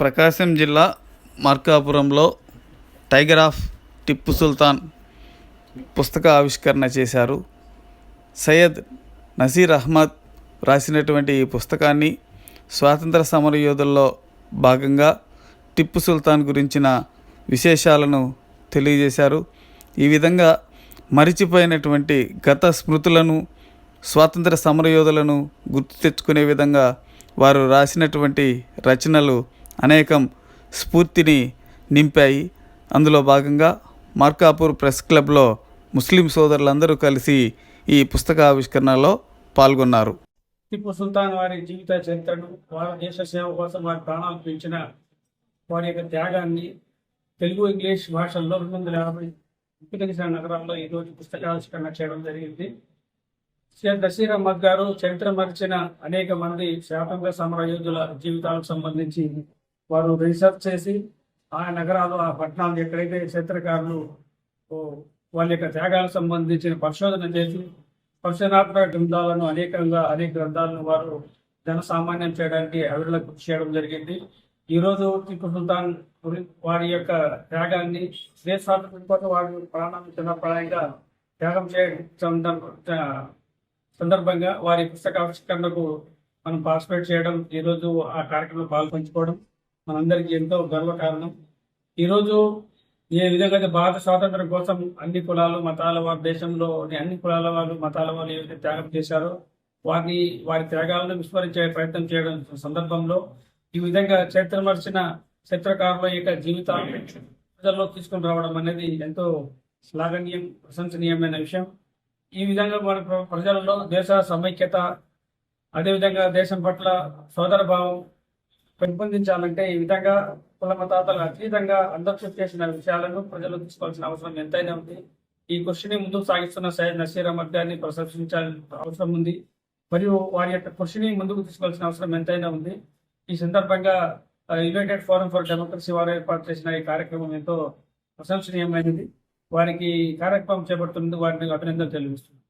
ప్రకాశం జిల్లా మార్కాపురంలో tiger of Tipu Sultan పుస్తక ఆవిష్కరణ చేశారు. సయ్యద్ నసీర్ అహ్మద్ రాసినటువంటి ఈ పుస్తకాన్ని స్వాతంత్ర సమరయోధుల్లో భాగంగా టిప్పు సుల్తాన్ గురించిన విశేషాలను తెలియజేశారు. ఈ విధంగా మరిచిపోయినటువంటి గత స్మృతులను స్వాతంత్ర సమరయోధులను గుర్తు తెచ్చుకునే విధంగా వారు రాసినటువంటి రచనలు అనేకం స్ఫూర్తిని నింపాయి. అందులో భాగంగా మార్కాపూర్ ప్రెస్ క్లబ్లో ముస్లిం సోదరులందరూ కలిసి ఈ పుస్తక ఆవిష్కరణలో పాల్గొన్నారు. టిప్పు సుల్తాన్ వారి జీవిత చరిత్రను వారి దేశ సేవ కోసం వారి ప్రాణాలు పెంచిన వారి యొక్క త్యాగాన్ని తెలుగు ఇంగ్లీష్ భాషల్లో రెండు వందల యాభై ముఖ్య నగరాల్లో ఈరోజు పుస్తకావిష్కరణ చేయడం జరిగింది. శ్రీ దశీరామద్ గారు చరిత్ర మరిచిన అనేక మంది శాతంగా సమరయోధుల జీవితాలకు సంబంధించి వారు రీసెర్చ్ చేసి ఆ నగరాలు ఆ పట్టణాలు ఎక్కడైతే చరిత్రకారులు వాళ్ళ యొక్క త్యాగాలకు సంబంధించిన పరిశోధన చేసి పరిశోధనాత్మక గ్రంథాలను అనేకంగా అనేక గ్రంథాలను వారు జనసామాన్యం చేయడానికి అవిరళ కృషి చేయడం జరిగింది. ఈరోజు టిప్పు సుల్తాన్ గురి- వారి యొక్క త్యాగాన్ని దేశ స్వాతంత్ర్యం కోసం వారి ప్రాణాలను చిన్నప్రాయంగా త్యాగం చేయడం సందర్భంగా వారి పుస్తకావిష్కరణకు మనం పార్టిసిపేట్ చేయడం ఈరోజు ఆ కార్యక్రమంలో పాల్పంచుకోవడం మనందరికీ ఎంతో గర్వకారణం. ఈరోజు ఏ విధంగా అయితే భారత స్వాతంత్రం కోసం అన్ని కులాలు మతాల వారి దేశంలో అన్ని కులాల వాళ్ళు మతాల వాళ్ళు ఏవైతే త్యాగం చేశారో వారిని వారి త్యాగాలను విస్మరించే ప్రయత్నం చేయడం సందర్భంలో ఈ విధంగా చరిత్ర మరిచిన చరిత్రకారుల యొక్క జీవితాలను ప్రజల్లో తీసుకొని రావడం అనేది ఎంతో శ్లాఘనీయం ప్రశంసనీయమైన విషయం. ఈ విధంగా మన ప్రజలలో దేశ సమైక్యత అదేవిధంగా దేశం పట్ల సోదర భావం పెంపొందించాలంటే ఈ విధంగా కుల మతాతలు అతీతంగా అందరూ చేసిన విషయాలను ప్రజలు తీసుకోవాల్సిన అవసరం ఎంతైనా ఉంది. ఈ కృషిని ముందుకు సాగిస్తున్న సయ్యద్ నసీర్ అహ్మద్ గారిని ప్రశంసించాల్సిన అవసరం ఉంది. మరియు వారి యొక్క కృషిని ముందుకు తీసుకోవాల్సిన అవసరం ఎంతైనా ఉంది. ఈ సందర్భంగా యునైటెడ్ ఫోరం ఫర్ డెమోక్రసీ వారు ఏర్పాటు చేసిన ఈ కార్యక్రమం ఎంతో ప్రశంసనీయమైనది. వారికి కార్యక్రమం చేపడుతున్నందుకు వారిని అభినందనలు తెలియజేస్తున్నాను.